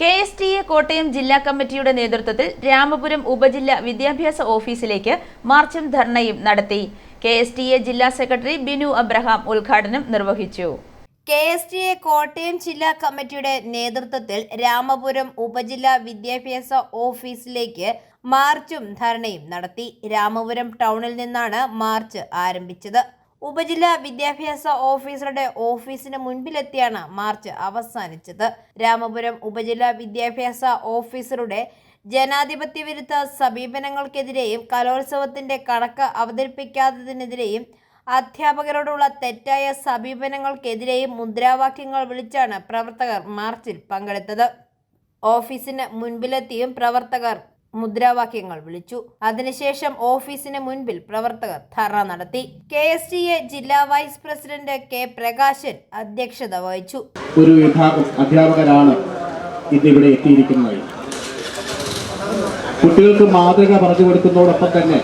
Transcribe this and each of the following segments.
K S T A Kottayam ജില്ലാ കമ്മിറ്റിയുടെ നേതൃത്വത്തിൽ രാമപുരം ഉപജില്ല വിദ്യാഭ്യാസ ഓഫീസിലേക്ക് മാർച്ചും ധർണയും നടത്തി. കെ എസ് ടി എ ജില്ലാ സെക്രട്ടറി ബിനു അബ്രഹാം ഉദ്ഘാടനം നിർവഹിച്ചു. K S T A Kottayam ജില്ലാ കമ്മിറ്റിയുടെ നേതൃത്വത്തിൽ രാമപുരം ഉപജില്ലാ വിദ്യാഭ്യാസ ഓഫീസിലേക്ക് മാർച്ചും ധർണയും നടത്തി. രാമപുരം ടൗണിൽ നിന്നാണ് മാർച്ച് ആരംഭിച്ചത്. ഉപജില്ലാ വിദ്യാഭ്യാസ ഓഫീസറുടെ ഓഫീസിന് മുൻപിലെത്തിയാണ് മാർച്ച് അവസാനിച്ചത്. രാമപുരം ഉപജില്ലാ വിദ്യാഭ്യാസ ഓഫീസറുടെ ജനാധിപത്യ വിരുദ്ധ സമീപനങ്ങൾക്കെതിരെയും കലോത്സവത്തിന്റെ കണക്ക് അവതരിപ്പിക്കാത്തതിനെതിരെയും അധ്യാപകരോടുള്ള തെറ്റായ സമീപനങ്ങൾക്കെതിരെയും മുദ്രാവാക്യങ്ങൾ വിളിച്ചാണ് പ്രവർത്തകർ മാർച്ചിൽ പങ്കെടുത്തത്. ഓഫീസിന് മുൻപിലെത്തിയും പ്രവർത്തകർ മുദ്രാവാക്യങ്ങൾ വിളിച്ചു. അതിനുശേഷം ഓഫീസിന് മുൻപിൽ പ്രവർത്തകർ ധർണ നടത്തി. കെ എസ് ടി എ ജില്ലാ വൈസ് പ്രസിഡന്റ് കെ പ്രകാശൻ അധ്യക്ഷത വഹിച്ചു. ഒരു വിഭാഗം അധ്യാപകരാണ് ഇന്നിവിടെ എത്തിയിരിക്കുന്നത്. കുട്ടികൾക്ക് മാതൃക പറഞ്ഞു കൊടുക്കുന്നതോടൊപ്പം തന്നെ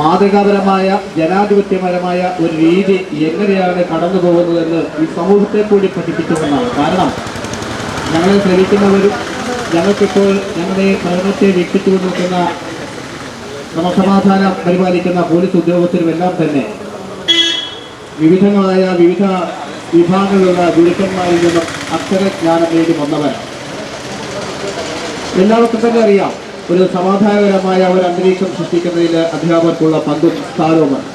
മാതൃകാപരമായ ജനാധിപത്യപരമായ ഒരു രീതി എങ്ങനെയാണ് കടന്നു പോകുന്നതെന്ന് ഈ സമൂഹത്തെ കൂടി പഠിപ്പിക്കുമെന്നാണ്. കാരണം ഞങ്ങളെ ശ്രമിക്കുന്നവരും ഞങ്ങൾക്കിപ്പോൾ ഞങ്ങളുടെ ഭരണത്തെ വീക്ഷിച്ചു നിൽക്കുന്ന ക്രമസമാധാനം പരിപാലിക്കുന്ന പോലീസ് ഉദ്യോഗസ്ഥരുമെല്ലാം തന്നെ വിവിധങ്ങളായ വിവിധ വിഭാഗങ്ങളിലുള്ള ഗുരുക്കന്മാരിൽ നിന്നും അക്ഷരജ്ഞാനം നേടി വന്നവരാണ് എല്ലാവർക്കും തന്നെ അറിയാം ഒരു സമാധാനപരമായ ഒരു അന്തരീക്ഷം സൃഷ്ടിക്കുന്നതിൽ അധ്യാപകർക്കുള്ള പങ്കും സ്ഥാനവുമാണ്.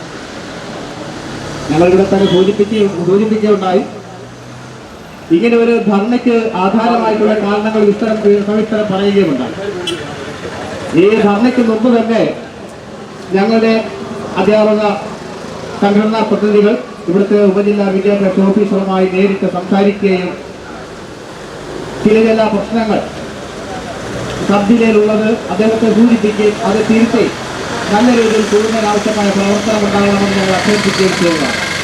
ഞങ്ങളിവിടെ തന്നെ സൂചിപ്പിച്ച് സൂചിപ്പിക്കുകയുണ്ടായി. ഇങ്ങനെ ഒരു ധർണയ്ക്ക് ആധാരമായിട്ടുള്ള കാരണങ്ങൾ വിസ്തരം സവിസ്തരം പറയുകയുമുണ്ടായി. ഈ ധർണയ്ക്ക് മുമ്പ് തന്നെ ഞങ്ങളുടെ അധ്യാപക സംഘടനാ പ്രതിനിധികൾ ഇവിടുത്തെ ഉപജില്ലാ വിദ്യാഭ്യാസ ഓഫീസറുമായി നേരിട്ട് സംസാരിക്കുകയും ചില ചില പ്രശ്നങ്ങൾ സബ് ജില്ലയിലുള്ളത് അദ്ദേഹത്തെ സൂചിപ്പിക്കുകയും അത് തിരുത്തി നല്ല രീതിയിൽ കൂടുതൽ ആവശ്യമായ പ്രവർത്തനം ഉണ്ടാകണമെന്ന് ഞങ്ങൾ അഭ്യർത്ഥിക്കുകയും ചെയ്യുന്നതാണ്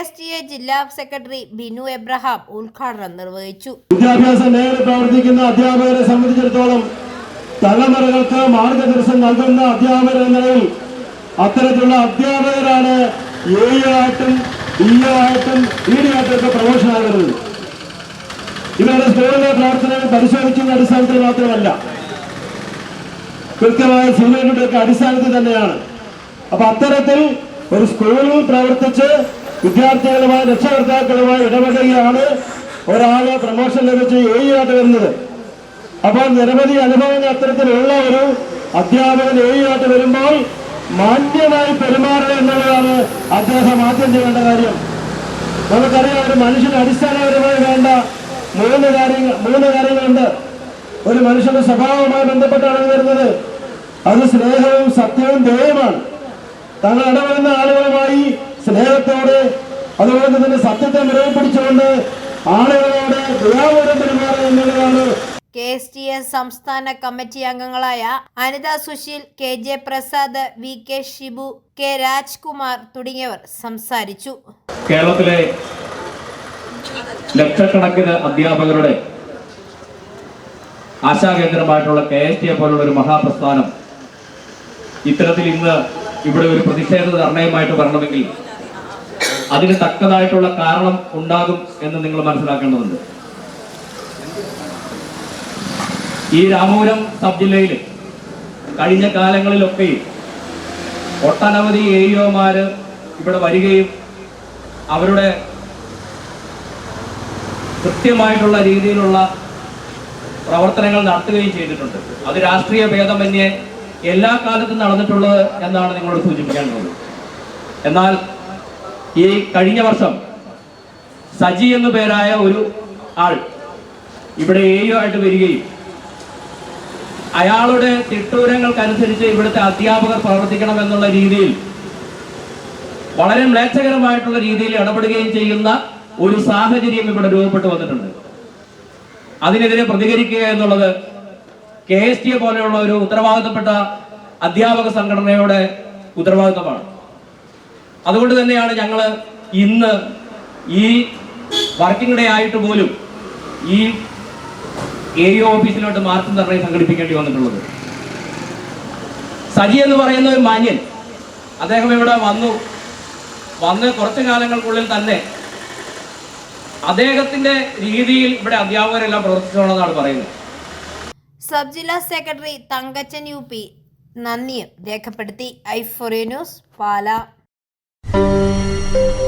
എസ് ടി എ ജില്ലാ സെക്രട്ടറി ബിനു എബ്രഹാം ഉദ്ഘാടനം നിർവഹിച്ചു. വിദ്യാഭ്യാസ മേഖല പ്രവർത്തിക്കുന്ന അധ്യാപകരെ സംബന്ധിച്ചിടത്തോളം തലമുറകൾക്ക് മാർഗദർശനം നൽകുന്ന അധ്യാപകർ എന്ന അത്തരത്തിലുള്ള അധ്യാപകരാണ് എ ആയിട്ടും ഇ ആയിട്ടും ഇ ഡി ആയിട്ടും ഒക്കെ ഇവരുടെ സ്കൂളിലെ പ്രവർത്തനങ്ങൾ പരിശോധിക്കുന്ന അടിസ്ഥാനത്തിൽ മാത്രമല്ല കൃത്യമായ ഒക്കെ അടിസ്ഥാനത്തിൽ തന്നെയാണ്. അപ്പൊ അത്തരത്തിൽ ഒരു സ്കൂളിൽ പ്രവർത്തിച്ച് വിദ്യാർത്ഥികളുമായി രക്ഷകർത്താക്കളുമായി ഇടപെടുകയാണ് ഒരാൾ പ്രമോഷൻ ലഭിച്ച് ഏഴിയായിട്ട് വരുന്നത്. അപ്പോൾ നിരവധി അനുഭവങ്ങൾ അത്തരത്തിലുള്ള ഒരു അധ്യാപകൻ ഏഴിയായിട്ട് വരുമ്പോൾ മാന്യമായി പെരുമാറുക എന്നുള്ളതാണ് അദ്ദേഹം ആദ്യം ചെയ്യേണ്ട കാര്യം. നമുക്കറിയാം ഒരു മനുഷ്യന് അടിസ്ഥാനപരമായി വേണ്ട മൂന്ന് കാര്യങ്ങൾ മൂന്ന് കാര്യങ്ങളുണ്ട്. ഒരു മനുഷ്യന്റെ സ്വഭാവവുമായി ബന്ധപ്പെട്ടാണ് വരുന്നത്. അത് സ്നേഹവും സത്യവും ദയവുമാണ് തങ്ങൾ ഇടപെടുന്ന ആളുകളുമായി സ്നേഹത്തോടെ അതുപോലെ തന്നെ സത്യത്തെ മുറുകെ പിടിച്ചുകൊണ്ട് ആളുകളോട് ദയാപൂർവം പെരുമാറുക എന്നുള്ളതാണ് കെ എസ് ടി എസ് സംസ്ഥാന കമ്മിറ്റി അംഗങ്ങളായ Anitha Susheel K J Prasad V K Shibu K Rajkumar തുടങ്ങിയവർ സംസാരിച്ചു. കേരളത്തിലെ ലക്ഷക്കണക്കിന് അധ്യാപകരുടെ ആശാകേന്ദ്രമായിട്ടുള്ള കെ എസ് ടി എ പോലുള്ള ഒരു മഹാപ്രസ്ഥാനം ഇത്തരത്തിൽ ഇന്ന് ഇവിടെ ഒരു പ്രതിഷേധ ധർണയുമായിട്ട് വരണമെങ്കിൽ അതിന് തക്കതായിട്ടുള്ള കാരണം ഉണ്ടാകും എന്ന് നിങ്ങൾ മനസ്സിലാക്കേണ്ടതുണ്ട്. ഈ രാമപുരം സബ് ജില്ലയിൽ കഴിഞ്ഞ കാലങ്ങളിലൊക്കെയും ഒട്ടനവധി എ ഇഒമാര് ഇവിടെ വരികയും അവരുടെ കൃത്യമായിട്ടുള്ള രീതിയിലുള്ള പ്രവർത്തനങ്ങൾ നടത്തുകയും ചെയ്തിട്ടുണ്ട്. അത് രാഷ്ട്രീയ ഭേദമന്യേ എല്ലാ കാലത്തും നടന്നിട്ടുള്ളത് എന്നാണ് നിങ്ങളോട് സൂചിപ്പിക്കാനുള്ളത് എന്നാൽ ഈ കഴിഞ്ഞ വർഷം സജി എന്നു പേരായ ഒരു ആൾ ഇവിടെ എയോ ആയിട്ട് വരികയും അയാളുടെ തിട്ടൂരങ്ങൾക്കനുസരിച്ച് ഇവിടുത്തെ അധ്യാപകർ പ്രവർത്തിക്കണം എന്നുള്ള രീതിയിൽ വളരെ മ്ലേച്ഛകരമായിട്ടുള്ള രീതിയിൽ ഇടപെടുകയും ചെയ്യുന്ന ഒരു സാഹചര്യം ഇവിടെ രൂപപ്പെട്ടു വന്നിട്ടുണ്ട്. അതിനെതിരെ പ്രതികരിക്കുക എന്നുള്ളത് കെ എസ് ടി പോലെയുള്ള ഒരു ഉത്തരവാദിത്തപ്പെട്ട അധ്യാപക സംഘടനയുടെ ഉത്തരവാദിത്തമാണ്. അതുകൊണ്ട് തന്നെയാണ് ഞങ്ങൾ ഇന്ന് ഈ വർക്കിംഗ് ഡേ ആയിട്ട് പോലും ഈ ഏരിയ ഓഫീസിലോട്ട് മാർച്ച് നിർണയം സംഘടിപ്പിക്കേണ്ടി വന്നിട്ടുള്ളത്. സജി എന്ന് പറയുന്ന ഒരു മാന്യൻ അദ്ദേഹം ഇവിടെ വന്നു. വന്ന് കുറച്ചു കാലങ്ങൾക്കുള്ളിൽ തന്നെ അദ്ദേഹത്തിന്റെ രീതിയിൽ ഇവിടെ അധ്യാപകരെല്ലാം പ്രവർത്തിച്ചോളെന്നാണ് പറയുന്നത്. സബ് ജില്ലാ സെക്രട്ടറി തങ്കച്ചൻ യു പി നന്ദിയും രേഖപ്പെടുത്തി. I news Pala. thank you